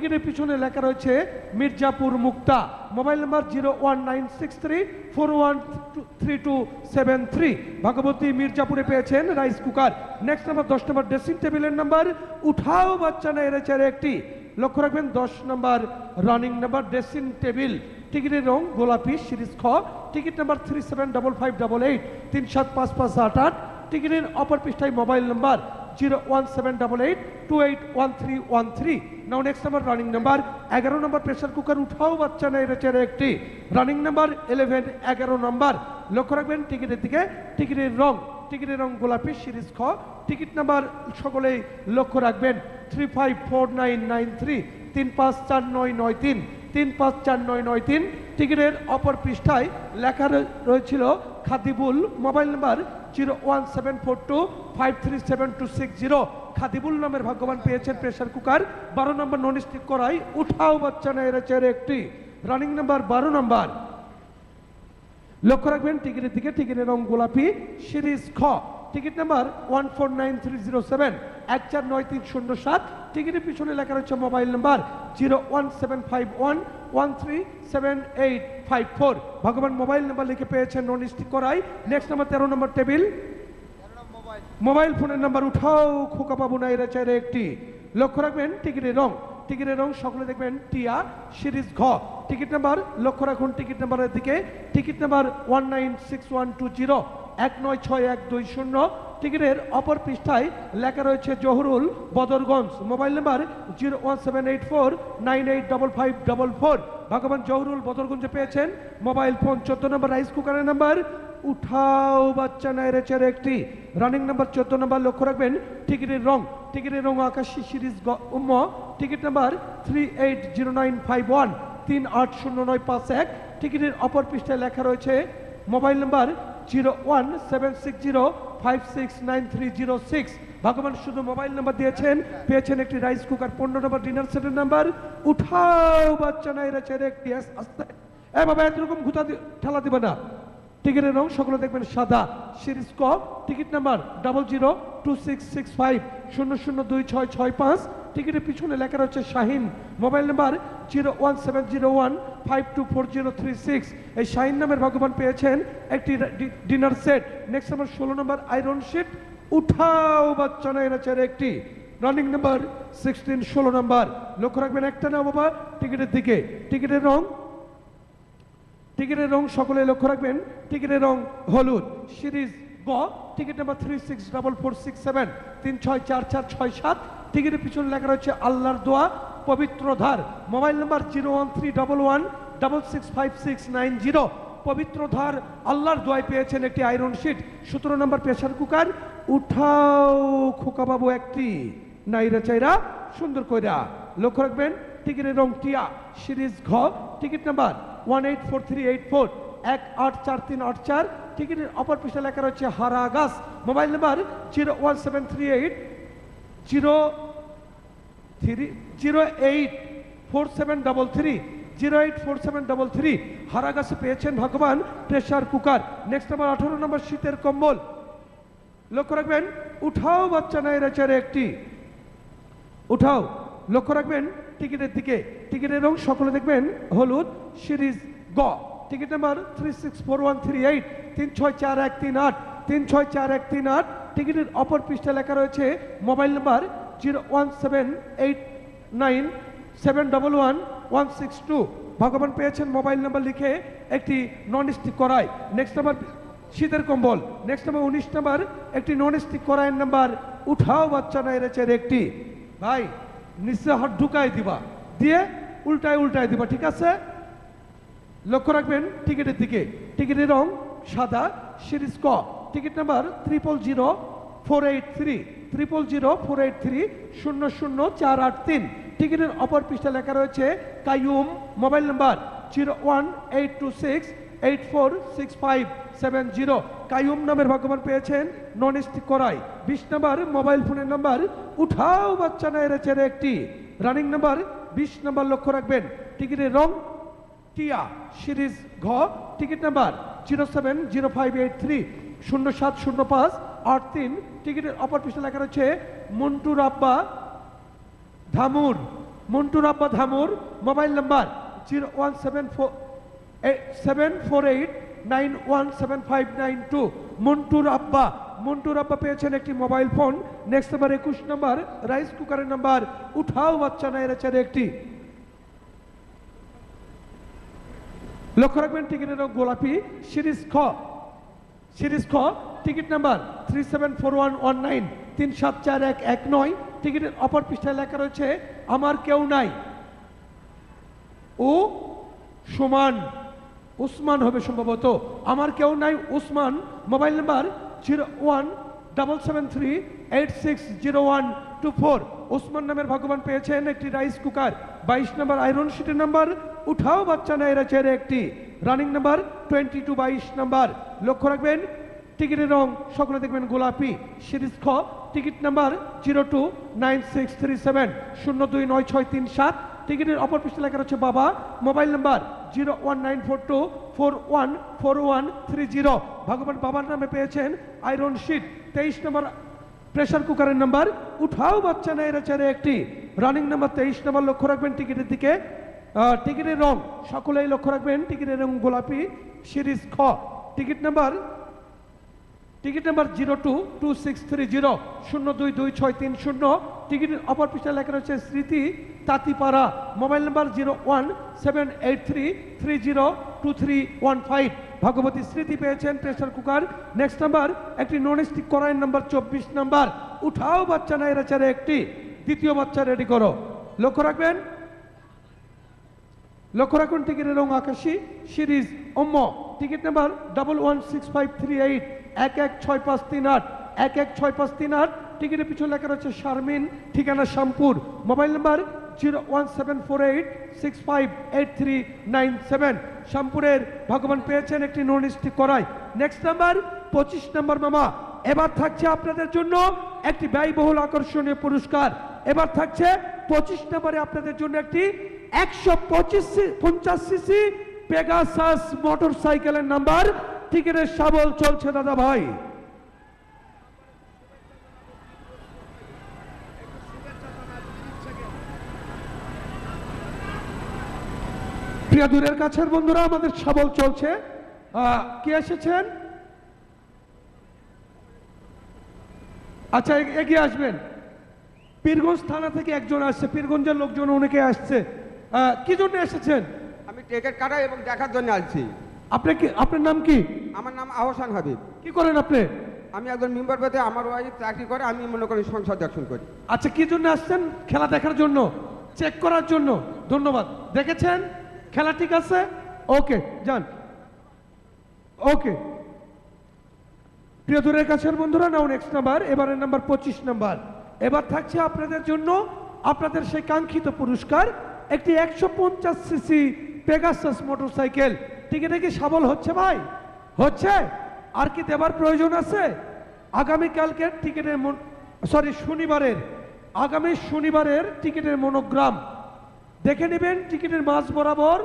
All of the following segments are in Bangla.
টিকিটের পিছনে লেখা রয়েছে Mirzapur Mukta. Mobile number zero one nine six three, four one three two seven three. ভগবতী মির্জাপুরে পেয়েছেন রাইস কুকার। নেক্সট নাম্বার, দশ নম্বর ড্রেসিং টেবিলের নাম্বার। উঠাও বাচ্চা না এড়েছে একটি। লক্ষ্য রাখবেন, দশ নম্বর রানিং নাম্বার ড্রেসিং টেবিল টিকিটের রং গোলাপি, সিরিজ খ। Ticket number three seven double five double eight, তিন সাত পাঁচ পাঁচ আট আট। টিকিটের অপর পৃষ্ঠায় mobile number zero one seven double eight two eight one three one three. Now next number running number এগারো নম্বর প্রেসার কুকার উঠাও বাচ্চা না চেয়ে একটি। রানিং নাম্বার ইলেভেন এগারো নম্বর লক্ষ্য রাখবেন, টিকিটের দিকে, টিকিটের রং টিকিটের রং গোলাপি, সিরিজ খ। টিকিট নাম্বার সকলেই লক্ষ্য রাখবেন three five four nine nine three তিন পাঁচ চার নয় নয় তিন তিন পাঁচ চার নয় নয় তিন। টিকিটের অপর পৃষ্ঠায় লেখা রয়ে- রয়েছিল Khadibul, mobile number zero one seven four two, five three seven two six zero. Khadibul নামের ভাগ্যবান পেয়েছেন প্রেসার কুকার বারো নম্বর নন স্টিক করাই। উঠাও বাচ্চা না, এরা চেয়ারে একটি। রানিং নাম্বার বারো নম্বর লক্ষ্য রাখবেন, টিকিটের দিকে টিকিটের রং গোলাপি। সিরিজ খ। Ticket number one four nine three zero seven এক চার নয় তিন শূন্য সাত। টিকিটের পিছনে লেখা রয়েছে mobile number zero one seven five one one three seven eight five four ভগবান মোবাইল নাম্বার লিখে পেয়েছেন নন স্টিক করাই। নেক্সট নাম্বার তেরো নম্বর টেবিল মোবাইল ফোনের নাম্বার উঠাও, খোকা পাবো না এরা চাইরে একটি। লক্ষ্য রাখবেন, টিকিটের রং। টিকিটের রং সকলে দেখবেন, টিয়া সিরিজ ঘ। টিকিট নাম্বার, লক্ষ্য রাখুন, টিকিট নাম্বারের দিকে। Ticket number one nine six one two zero, এক নয় ছয় এক দুই শূন্য। টিকিটের অপর পৃষ্ঠায় লেখা রয়েছে Zahurul Badarganj. Mobile number zero one seven eight four, nine eight double five double four. ভগবান জহুরুল বদরগঞ্জে পেয়েছেন। মোবাইল ফোন, চোদ্দ নম্বর রাইস কুকারের নাম্বার উঠাও, বাচ্চা নাইরে চেয়ারে একটি রানিং নাম্বার চোদ্দ নাম্বার লক্ষ্য রাখবেন। টিকিটের রং টিকিটের রং আকাশী সিরিজ উম্ম ticket number three eight zero nine five one তিন আট শূন্য নয় পাঁচ এক টিকিটের অপর পৃষ্ঠায় লেখা রয়েছে mobile number zero one seven six zero five six nine three zero six ভগবান শুধু মোবাইল নাম্বার দিয়েছেন, পেয়েছেন একটি রাইস কুকার পনেরো নম্বর ডিনার সেটের নাম্বার উঠাও, বাচ্চা নাইরে চেয়ারে একটি আস- আস্তে এ বাবা এরকম ঘুতা ঠেলা দিবে না। টিকিটের রং সকলে দেখবেন সাদা। সিরিজ ক ticket number double zero two six six five শূন্য শূন্য দুই ছয় ছয় পাঁচ। টিকিটের পিছনে লেখা রয়েছে Shahin. Mobile number zero one seven zero one five two four zero three six. এই শাহিন নামের ভগবান পেয়েছেন একটি ডিনার সেট। নেক্সট নাম্বার ষোলো নম্বর আয়রন শিট। উঠাও বাচ্চা না এনেছে একটি। রানিং নাম্বার সিক্সটিন ষোলো নাম্বার। লক্ষ্য রাখবেন একটা না বাবা, টিকিটের দিকে। টিকিটের রং টিকিটের রং সকলে লক্ষ্য রাখবেন। টিকিটের রং হলুদ। সিরিজ গ, ticket number three six double four six seven তিন ছয় চার চার ছয় সাত। টিকিটের পিছনে লেখা রয়েছে আল্লাহর দোয়া, পবিত্র ধার। Mobile number zero one three double one double six five six nine zero পবিত্র ধার, আল্লাহর দোয়ায় পেয়েছেন একটি আয়রন শিট সতেরো নম্বর প্রেসার কুকার উঠাও খোকাবাবু একটি। নাইরা চাইরা, সুন্দর কইরা। লক্ষ্য রাখবেন, টিকিটের রং টিয়া। সিরিজ ঘ, ticket number one eight four three eight four এক আট চার তিন আট চার, টিকিটের অপর পৃষ্ঠা লেখা রয়েছে Haragach. Mobile number zero one seven three eight, zero three, zero eight four seven double three, zero eight four seven double three হারাগাছে পেয়েছেন ভগবান প্রেসার কুকার। নেক্সট নাম্বার আঠারো নম্বর শীতের কম্বল। লক্ষ্য রাখবেন, উঠাও বাচ্চা নাই রেচারে একটি। উঠাও। লক্ষ্য রাখবেন, টিকিটের দিকে, টিকিটের রং সকলে দেখবেন, হলুদ, সিরিজ গ। Ticket number three six four one three eight তিন ছয় চার এক তিন আট, তিন ছয় চার এক তিন আট। টিকিটের অপর পৃষ্ঠা লেখা রয়েছে mobile number zero one seven eight nine seven double one one six two ভগবান পেয়েছেন মোবাইল নাম্বার লিখে একটি নন স্টিক করায়। নেক্সট নাম্বার শীতের কম্বল। নেক্সট নাম্বার উনিশ নাম্বার, একটি নন স্টিক করায়ের নাম্বার উঠাও বাচ্চা নাই রেচের একটি ভাই নিচে হাত ঢুকাই দিবা। দিয়ে উল্টায় উল্টায় দিবা, ঠিক আছে? লক্ষ্য রাখবেন, টিকিটের দিকে। টিকিটের রং সাদা, সিরিজ ক। Ticket number triple zero four eight three triple zero four eight three শূন্য শূন্য চার আট তিন। টিকিটের অপর পৃষ্ঠা লেখা রয়েছে, Qayyum, mobile number zero one eight two six eight four six five seven zero Qayyum নামের ভগবান পেয়েছেন নন স্টিক করাই। বিশ নাম্বার মোবাইল ফোনের নাম্বার। উঠাও বাচ্চা না এরেছে একটি। রানিং নাম্বার বিশ নাম্বার লক্ষ্য রাখবেন। টিকিটের রং, টিয়া, সিরিজ, ঘ। Ticket number, zero seven, zero five, eight, three. শূন্য সাত, শূন্য পাঁচ। আট তিন। টিকিটের অপর পৃষ্ঠে লেখা রয়েছে, মন্টু রাব্বা ধামুর। মন্টুর আব্বা ধামুর mobile number zero one seven four seven four eight nine one seven five nine two মন্টুর আব্বা মন্টুর আব্বা পেয়েছেন একটি মোবাইল ফোন নেক্সট নাম্বার একুশ নাম্বার রাইস কুকারের নাম্বার উঠাও বাচ্চা না এরা চারে একটি। লক্ষ্য রাখবেন টিকিটের রং গোলাপি। সিরিজ খ। সিরিজ খ। Ticket number three seven four one one nine তিন সাত চার এক এক নয়। টিকিটের অপর পৃষ্ঠায় লেখা রয়েছে, আমার কেউ নাই। ও সমান। উসমান হবে সম্ভবত। আমার কেউ নাই, Usman. Mobile number zero one double seven three eight six zero one two four. Osman নামের ভাগ্যবান পেয়েছেন একটি রাইস কুকার। বাইশ নাম্বার আয়রন শিটের নাম্বার। উঠাও বাচ্চা না এরা চেয়ারে একটি। রানিং নাম্বার টোয়েন্টি টু, বাইশ নাম্বার। লক্ষ্য রাখবেন, টিকিটের রং সকলে দেখবেন গোলাপি। সিরিজ খ, ticket number zero two nine six three seven, শূন্য দুই নয় ছয় তিন সাত। টিকিটের অপর পৃষ্ঠে লেখা রয়েছে বাবা, mobile number zero one nine four two four one four one three zero. ভগবান বাবার নামে পেয়েছেন আয়রন শিট। তেইশ নম্বর প্রেসার কুকারের নাম্বার। উঠাও বাচ্চা না এরা চারে একটি। রানিং নাম্বার তেইশ নাম্বার। লক্ষ্য রাখবেন টিকিটের দিকে। টিকিটের রং। সকলেই লক্ষ্য রাখবেন টিকিটের রং গোলাপি। সিরিজ খ। Ticket number ticket number zero two two six three zero. শূন্য দুই দুই ছয় তিন শূন্য। টিকিটের অপর পৃষ্ঠায় লেখা রয়েছে Smriti তাঁতিপাড়া, mobile number zero one seven eight three three zero two three one five. ভগবতী স্মৃতি পেয়েছেন প্রেসার কুকার। নেক্সট নাম্বার, একটি নন স্টিক কড়াইয়ের নাম্বার চব্বিশ নাম্বার। উঠাও বাচ্চা না এরা চারে একটি। দ্বিতীয় বাচ্চা রেডি করো। লক্ষ্য রাখবেন? লক্ষ্য রাখুন টিকিটের রং আকাশি। Series অম্ম। Ticket number double one six five three eight. এক এক ছয় পাঁচ তিন আট। এক এক ছয় পাঁচ তিন আট। টিকিটের পিছনে লেখা রয়েছে শারমিন, ঠিকানা Shyampur. Mobile number zero one seven four eight six five eight three nine seven. ভগবান পেয়েছেন একটি নেক্সট নাম্বার, পঁচিশ নাম্বার মামা। এবার থাকছে আপনাদের জন্য একটি ব্যয়বহুল আকর্ষণীয় পুরস্কার। এবার থাকছে পঁচিশ নম্বরে আপনাদের জন্য একটি একশো পঁচিশ পঞ্চাশ সিসি পেগাসাস মোটর সাইকেলের নাম্বার। টিকিটের সাবল চলছে দাদা ভাই। প্রিয় দূরের কাছের বন্ধুরা আমাদের সবল চলছে। কে এসেছেন? আচ্ছা এগিয়ে আসবেন। পীরগঞ্জ থানা থেকে একজন আসছে পীরগঞ্জের লোকজন অনেকে আসছে। কি জন্য এসেছেন? আমি টিকিট কাটা এবং দেখার জন্য আসছি। আপনি কি আপনার নাম কি? আমার নাম আহসান হাবিব। কি করেন আপনি? আমি একজন মেম্বার পেতে আমার ওয়াইফ চাকরি করে আমি মনে করি সংসদ দর্শন করি। আচ্ছা কি জন্য আসছেন? খেলা দেখার জন্য চেক করার জন্য। ধন্যবাদ। দেখেছেন? খেলা ঠিক আছে? ওকে, যান। ওকে। প্রিয় দূরের কাছের বন্ধুরা, নাও নেক্সট নাম্বার এবারের নাম্বার পঁচিশ নাম্বার এবার থাকছে আপনাদের জন্য আপনাদের সেই কাঙ্ক্ষিত পুরস্কার, একটি একশো পঞ্চাশ সিসি পেগাসাস মোটরসাইকেল টিকিটে কি সাবল হচ্ছে ভাই? হচ্ছে? আর কি দেবার প্রয়োজন আছে? আগামীকালকের টিকিটের সরি শনিবারের। আগামী শনিবারের টিকিটের মনোগ্রাম দেখে নেবেন, টিকিটের মাঝ বরাবর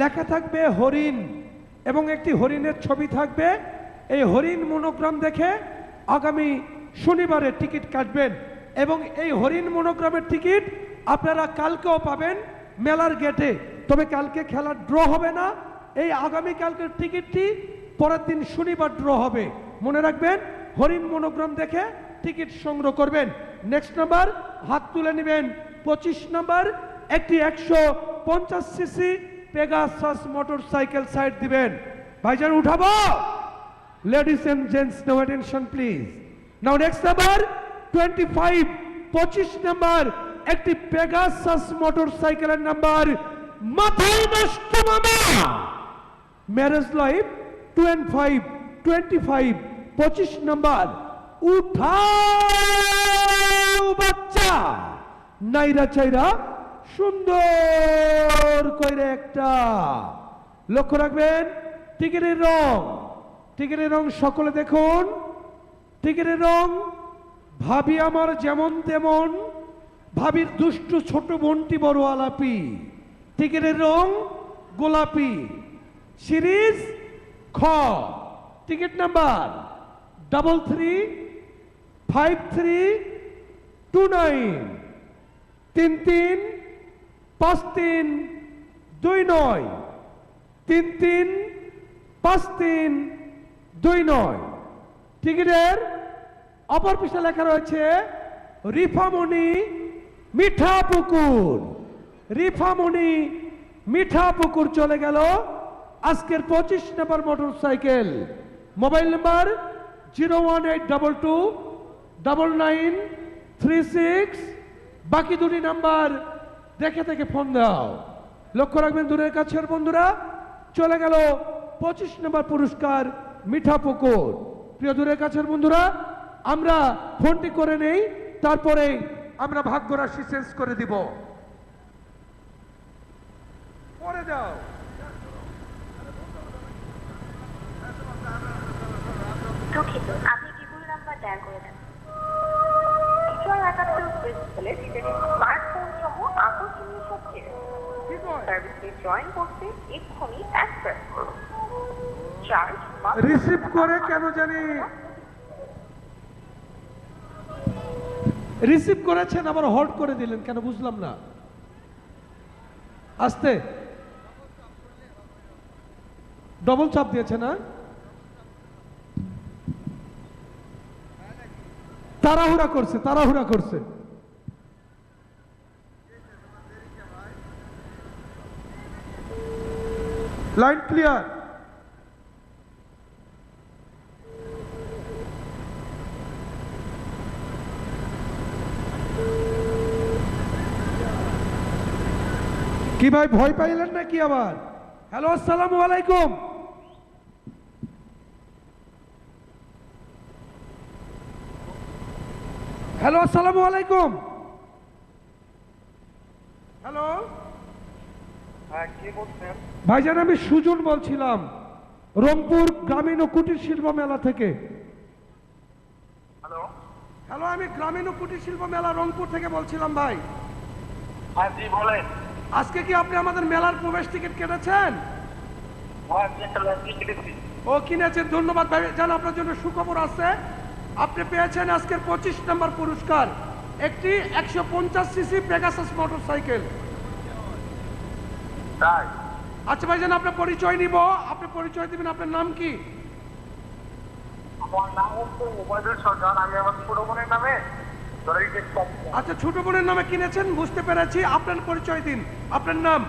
লেখা থাকবে হরিণ এবং একটি হরিণের ছবি থাকবে। এই হরিণ মনোগ্রাম দেখে আগামী শনিবারে টিকিট কাটবেন এবং এই হরিণ মনোগ্রামের টিকিট আপনারা কালকেও পাবেন মেলার গেটে। তবে কালকে খেলার ড্র হবে না, এই আগামী কালকের টিকিটটি পরের দিন শনিবার ড্র হবে। মনে রাখবেন, হরিণ মনোগ্রাম দেখে টিকিট সংগ্রহ করবেন। নেক্সট নাম্বার, হাত তুলে নেবেন। পঁচিশ নাম্বার একটি একশো পঞ্চাশ CC Pegasus motor cycle side দিবেন। ভাইজান, উঠাবো? Ladies and gents no attention please now next number twenty five পঁচিশ নাম্বার একটি পেগাসাস মোটর সাইকেলের নাম্বার মাথায় নষ্ট মামা। Marriage life two and five twenty five পঁচিশ নাম্বার উঠাও বাচ্চা। নাইরা চাইরা সুন্দর কইরে একটা। লক্ষ্য রাখবেন, টিকিটের রং টিকিটের রং সকলে দেখুন, টিকিটের রং ভাবি আমার যেমন তেমন, ভাবির দুষ্টু ছোট বোনটি বড় আলাপি। টিকিটের রং গোলাপি। সিরিজ খ, ticket number double three, five three, two nine. তিন তিন পাঁচ তিন, দুই নয়। তিন তিন, পাঁচ তিন, দুই নয়। টিকিটের অপর পৃষ্ঠা লেখা রয়েছে, রিফামণি মিঠা পুকুর রিফামণি মিঠা পুকুর চলে গেল আজকের পঁচিশ নম্বর motor cycle mobile number zero one eight double two, double nine three six. বাকি দুটি নাম্বার দেখে দেখে ফোন দাও। লক্ষ্য রাখবেন দূরের কাছের বন্ধুরা, চলে গেল পঁচিশ নম্বর পুরস্কার মিঠা পুকুর। প্রিয় দূরের কাছের বন্ধুরা, আমরা ফোনটি করে নেই, তারপরে আমরা ভাগ্য রাশি চেঞ্জ করে দিব। পরে দাও। দুঃখিত, আপনি নাম্বার ডায়াল করে দেন। রিসিভ করে কেন জানি? রিসিভ করেছেন, আবার করে দিলেন, কেন বুঝলাম না। আস্তে। ডবল চাপ দিয়েছে না? তাড়াহুড়া করছে তাড়াহুড়া করছে। লাইন ক্লিয়ার কি ভাই, ভয় পাইলেন নাকি আবার? হ্যালো আসসালামু আলাইকুম। হ্যালো আসসালামু আলাইকুম। হ্যালো হ্যাঁ ভাইজান আমি সুজন বলছিলাম রংপুর গ্রামীণ ও কুটির শিল্প মেলা থেকে। হ্যালো? হ্যালো আমি গ্রামীণ ও কুটির শিল্প মেলা রংপুর থেকে বলছিলাম ভাই। হ্যাঁ বলেন। আজকে কি আপনি আমাদের মেলার প্রবেশ টিকিট কেটেছেন? হ্যাঁ ও কিনেছেন ধন্যবাদ। ভাই জান আপনার জন্য সুখবর আছে। আপনি পেয়েছেন আজকের পঁচিশ নম্বর পুরস্কার একটি একশো পঞ্চাশ সিসি পেগাসাস মোটর সাইকেল তাই। আচ্ছা ভাই জান আপনার পরিচয় নিব। আপনি পরিচয় দিবেন আপনার নাম কি? আমার নাম হচ্ছে সরকার আমি আমার ছোট বোনের নামে আচ্ছা ছোট বোনের নামে কিনেছেন? বুঝতে পেরেছি। আপনার পরিচয় দিন। আপনার নাম?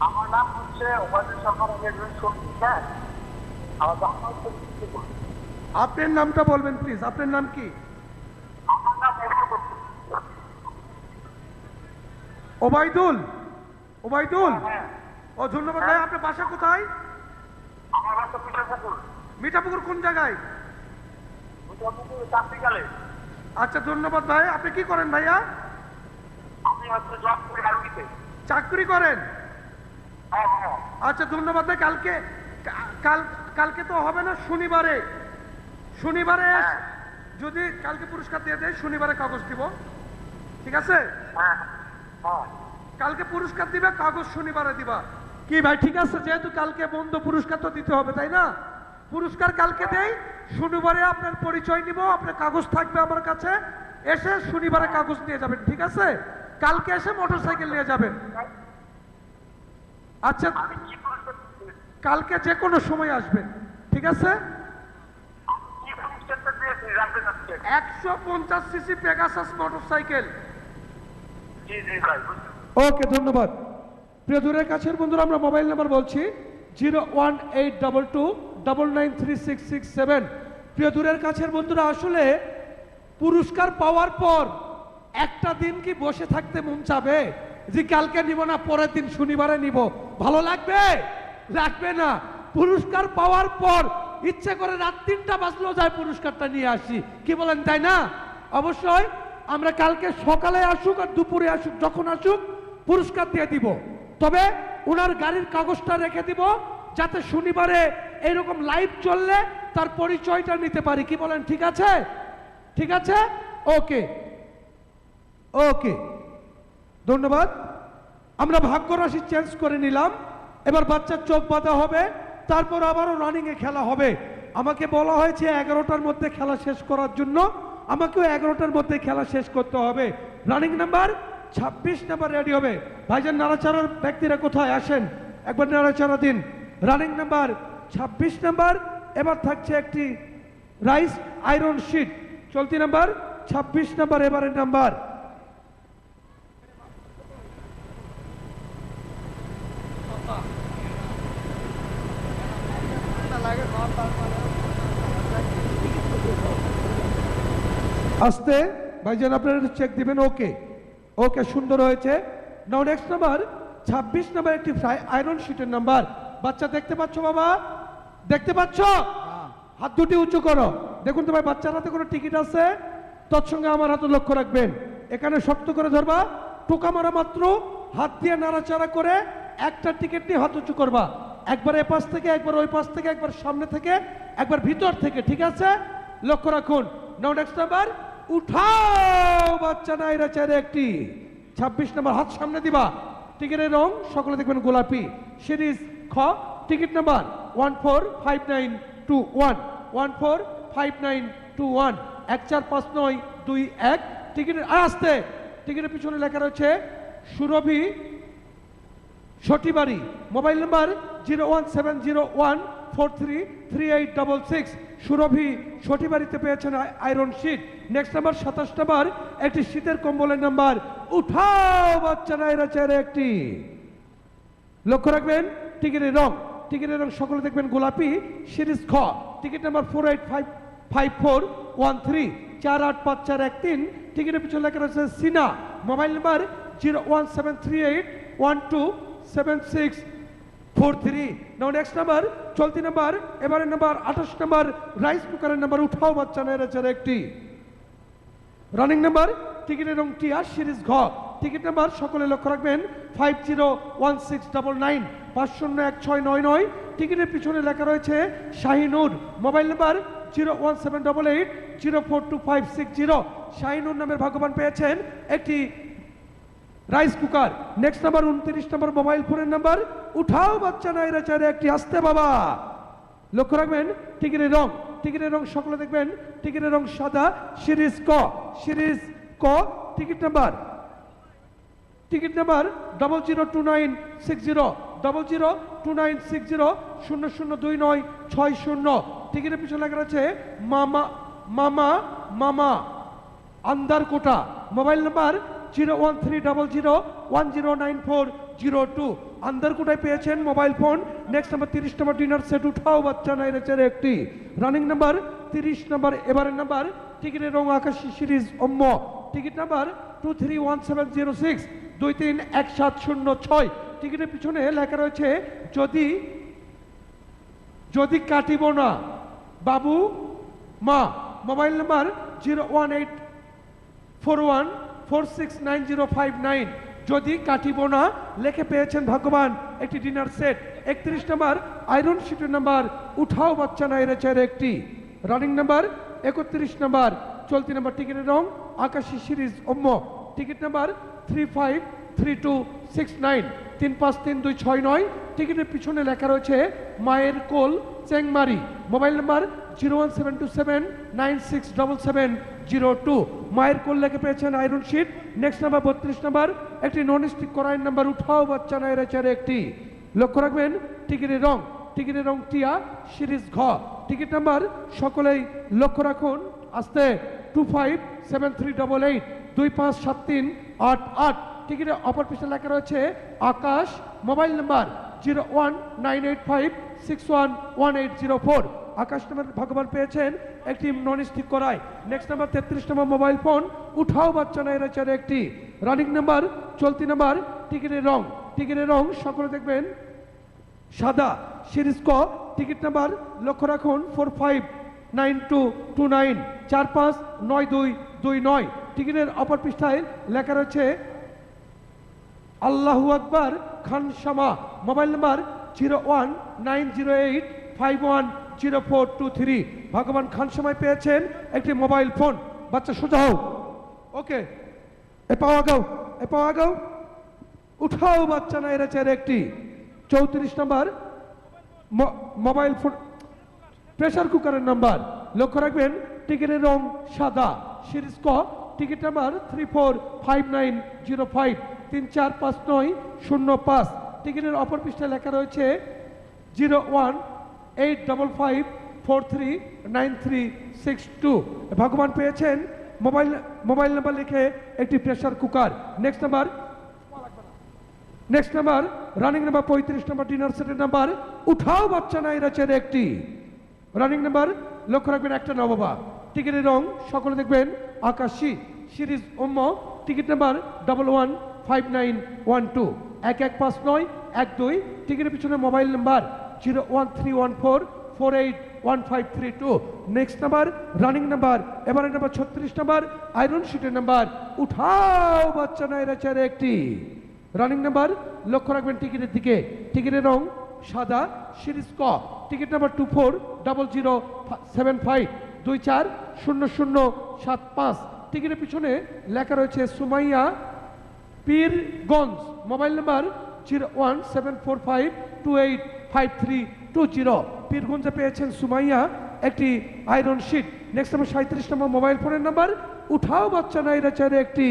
আমার নাম হচ্ছে মোবাইদুল সরকার আমি একজন হ্যাঁ? আমার বাবা আপনার নামটা বলবেন প্লিজ আপনার নাম কি। ওবায়দুল? ওবায়দুল হ্যাঁ ও ধন্যবাদ ভাই আপনার বাসা কোথায়? আমার বাসা পিঠা ঠাকুর মিঠাপুকুর কোন জায়গায়? চাকরিকালে। আচ্ছা ধন্যবাদ ভাই। আপনি কি করেন ভাইয়া? আমি হচ্ছে জব করি আরবিতে। চাকরি করেন? হ্যাঁ হ্যাঁ। আচ্ছা ধন্যবাদ ভাই। কালকে কাল কালকে তো হবে না শনিবারে। শনিবারে হ্যাঁ। যদি কালকে পুরস্কার দিয়ে দেয় শনিবারে কাগজ দিব। ঠিক আছে? হ্যাঁ হ্যাঁ। কালকে পুরস্কার দিবে কাগজ শনিবারে দিবা। কি ভাই ঠিক আছে যেহেতু কালকে বন্ধ পুরস্কার তো দিতে হবে তাই না? পুরস্কার কালকে দেই শনিবারে আপনার পরিচয় নিব আপনার কাগজ থাকবে আমার কাছে এসে শনিবারে কাগজ নিয়ে যাবেন ঠিক আছে? কালকে এসে মোটরসাইকেল নিয়ে যাবেন। আচ্ছা কালকে যে কোনো সময় আসবেন ঠিক আছে? একশো পঞ্চাশ সিসি পেগাসাস মোটরসাইকেল। জি জি ভাই ওকে ধন্যবাদ। প্রিয় দূরের কাছের বন্ধুরা, আমরা মোবাইল নাম্বার বলছি zero one eight double two double nine three six six seven. প্রিয় দূরের কাছের বন্ধুরা, আসলে পুরস্কার পাওয়ার পর একটা দিন কি বসে থাকতে মন চাবে? যে কালকে নিব না, পরের দিন শনিবারে নিব। ভালো লাগবে? লাগবে না। পুরস্কার পাওয়ার পর ইচ্ছে করে রাত তিনটা বাজলেও যায় পুরস্কারটা নিয়ে আসি। কি বলেন, তাই না? অবশ্যই আমরা কালকে সকালে আসুক আর দুপুরে আসুক, যখন আসুক পুরস্কার দিয়ে দিব। তবে ওনার গাড়ির কাগজটা রেখে দিব, যাতে শনিবারে এইরকম লাইভ চললে তার পরিচয়টা নিতে পারি। কি বলেন, ঠিক আছে? ঠিক আছে? ওকে। ওকে। ধন্যবাদ। আমরা ভাগ্য রাশি চেঞ্জ করে নিলাম। এবার বাচ্চার চোখ বাঁধা হবে, তারপর আবারও রানিংয়ে খেলা হবে। আমাকে বলা হয়েছে এগারোটার মধ্যে খেলা শেষ করার জন্য। আমাকেও এগারোটার মধ্যে খেলা শেষ করতে হবে। রানিং নাম্বার ছাব্বিশ নাম্বার রেডি হবে। ভাইজান নাড়াচাড়ার ব্যক্তিরা কোথায় আসেন? একবার নাড়াচাড়া দিন। রানিং নাম্বার ছাব্বিশ নাম্বার। এবার থাকছে একটি রাইস আয়রন শিট চলতি নাম্বার ছাব্বিশ নাম্বার, এবারের নাম্বার। আসতে। ভাইজান, আপনারা চেক দিবেন ওকে ওকে সুন্দর হয়েছে। নাও নেক্সট নাম্বার ছাব্বিশ নাম্বার একটি ফ্রাই আয়রন শিটের নাম্বার বাচ্চা দেখতে পাচ্ছ বাবা? দেখতে পাচ্ছ? হাত দুটি উঁচু করো। দেখুন তোমার বাচ্চার হাতে কোনো টিকিট আছে? তৎসঙ্গে আমার হাতে লক্ষ্য রাখবেন। এখানে শক্ত করে ধরবা। টোকা মারা মাত্র। হাত দিয়ে নাড়াচাড়া করে একটা টিকিট নিয়ে হাত উঁচু করবা। একবার এ পাশ থেকে একবার ওই পাশ থেকে একবার সামনে থেকে একবার ভিতর থেকে ঠিক আছে? লক্ষ্য রাখুন। নাও নেক্সট নাম্বার উঠাও, বাচ্চা নাইরা চারে একটি। ছাব্বিশ নম্বর, হাত সামনে দিবা। টিকিটের রং, সকলে দেখবেন গোলাপি। সিরিজ খ, ticket number one four five nine two one. One four five nine two one. এক চার পাঁচ নয়, দুই এক। টিকিটের আসতে। টিকিটের পিছনে লেখা রয়েছে, Surabhi Satibari mobile number zero one seven zero one four three three eight double six Surabhi সটিবাড়িতে পেয়েছেন আয়রন শিট নেক্সট নাম্বার সাতাশ নাম্বার একটি শীতের কম্বলের নাম্বার উঠাও, বাচ্চা নাইরা চেয়ারে একটি। লক্ষ্য রাখবেন, টিকিটের রং। টিকিটের রং সকলে দেখবেন গোলাপি, সিরিজ খ ticket number four eight five five four one three চার আট পাঁচ চার এক তিন। টিকিটের পিছনে লেখা রয়েছে Sina. Mobile number zero one seven three eight one two seven six four three now next number চলতি নাম্বার এবারের নাম্বার আঠাশ নাম্বার রাইস কুকারের নাম্বার উঠাও বাচ্চা চেয়ারে একটি। রানিং নাম্বার টিকিটের রং টিআর সিরিজ ঘ। টিকিট নাম্বার সকলে লক্ষ্য রাখবেন five zero one six double nine পাঁচ শূন্য এক ছয় নয় নয়। টিকিটের পিছনে লেখা রয়েছে Shahinur. Mobile number zero one seven double eight zero four two five six zero Shahinur নামের ভাগ্যবান পেয়েছেন একটি রাইস কুকার নেক্সট নাম্বার উনত্রিশ নম্বর মোবাইল ফোনের নাম্বার উঠাও বাচ্চা, নাইরা চারে একটি আসতে বাবা। লক্ষ্য রাখবেন, টিকিটের রং টিকিটের রং সকলে দেখবেন, টিকিটের রং সাদা, সিরিজ ক সিরিজ ক, ticket number. Ticket number double zero two nine six zero double zero two nine six zero শূন্য শূন্য দুই নয় ছয় শূন্য। টিকিটের পিছনে লেখা আছে মামা মামা মামা Andarkota mobile number zero one three double zero one zero nine four zero two আন্দারকোটায় পেয়েছেন মোবাইল ফোন নেক্সট নাম্বার তিরিশ নম্বর ডিনার সেট উঠাও বাচ্চা, নাই একটি। রানিং নাম্বার তিরিশ নম্বর এবারের নাম্বার টিকিটের রং আকাশী সিরিজ অম্ম টিকিট সাত শূন্য ছয়। টিকিটের পিছনে লেখা রয়েছে, যদি যদি কাটিব না, বাবু, মা। Mobile number zero one eight four one four six nine zero five nine যদি লেখে পেয়েছেন ভগবান, একটি ডিনার সেট একত্রিশ নাম্বার আয়রন শিটের নাম্বার উঠাও বাচ্চা নাইরে চেয়ার একটি। রানিং নাম্বার একত্রিশ নাম্বার চলতি নাম্বার টিকিটের রং, আকাশী series অম্য ticket number three five three two six nine তিন পাঁচ তিন দুই ছয় নয়। টিকিটের পিছনে লেখা রয়েছে, মায়ের কোল, Chengmari. Mobile number zero one seven two seven nine six double seven zero two. মায়ের কোল লেখে পেয়েছেন আয়রন শিট নেক্সট নাম্বার বত্রিশ নাম্বার। একটি নন স্টিক করাইন নাম্বার উঠাও বাচ্চা নাইরা চারে একটি। লক্ষ্য রাখবেন, টিকিটের রং টিকিটের রং টিয়া, সিরিজ ঘ। টিকিট নাম্বার সকলেই লক্ষ্য রাখুন, আসতে two five seven three double eight দুই পাঁচ সাত তিন আট আট। টিকিটের অপর পিছনে লেখা রয়েছে, Akash, mobile number zero one nine eight five six one one eight zero four. Akash নামের ভগবান পেয়েছেন একটি নন স্টিক করায়। নেক্সট নাম্বার তেত্রিশ নম্বর মোবাইল ফোন, উঠাও বাচ্চা নাইরা চারে একটি। রানিং নাম্বার চলতি নাম্বার টিকিটের রং। টিকিটের রং সকলে দেখবেন সাদা। সিরিজ ক, টিকিট নাম্বার লক্ষ্য রাখুন four five nine two two nine চার পাঁচ নয় দুই দুই নয়। টিকিটের অপর পৃষ্ঠায় লেখা রয়েছে আল্লাহু আকবর, Khan Shama, mobile number zero one nine zero eight five one zero four two three. ভগবান খান সময় পেয়েছেন একটি মোবাইল ফোন। বাচ্চা, সোজা হোক ওকে, এ পাওয়া গাও এ পাওয়া গাও উঠাও বাচ্চা না এরা চেয়ারে একটি। চৌত্রিশ নাম্বার মোবাইল ফোন, প্রেসার কুকারের নাম্বার। লক্ষ্য রাখবেন, টিকিটের রং সাদা। সিরিজ ক, ticket number three four five nine zero five. তিন চার পাঁচ নয় শূন্য পাঁচ। টিকিটের অপর পৃষ্ঠায় লেখা রয়েছে zero one eight double five four three nine three six two. ভগবান পেয়েছেন। মোবাইল মোবাইল নাম্বার লিখে একটি pressure cooker. Next number. Next number. Running number পঁয়ত্রিশ নাম্বার, ডিনার সেটের নাম্বার। উঠাও বাচ্চা নাই রাচের একটি। রানিং নাম্বার লক্ষ্য রাখবেন, একটা নববা। টিকিটের রং সকলে দেখবেন আকাশি। Series ওম্ম। Ticket number double one five nine one two এক এক পাঁচ নয়, এক দুই, টিকিটের পিছনে mobile number zero one three one four four eight one five three two next number running number এবারে নাম্বার ছত্রিশ নাম্বার আয়রন শিটের নাম্বার উঠাও বাচ্চা নাই রাচের একটি। রানিং নাম্বার লক্ষ্য রাখবেন টিকিটের দিকে। টিকিটের রং সাদা, সিরিজ ক। Ticket number two four double zero seven five দুই চার, শূন্য শূন্য, সাত পাঁচ। টিকিটের পিছনে লেখা রয়েছে Sumaiya Pirganj mobile number zero one seven four five two eight five three two zero. পীরগঞ্জে পেয়েছেন সুমাইয়া একটি আয়রন শিট। নেক্সট নাম্বার সাঁত্রিশ নম্বর মোবাইল ফোনের নাম্বার। উঠাও বাচ্চা নাইরা চারে একটি।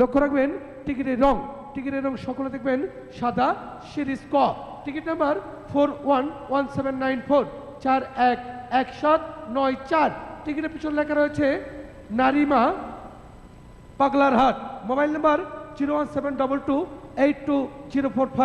লক্ষ্য রাখবেন, টিকিটের রং। টিকিটের রং সকলে দেখবেন, সাদা, সিরিজ ক। Ticket number four one one seven nine four, চার এক এক সাত, নয় চার। টিকিটের পিছনে লেখা রয়েছে নারিমা পাগলার হাট। Mobile number zero one seven double two eight two zero four five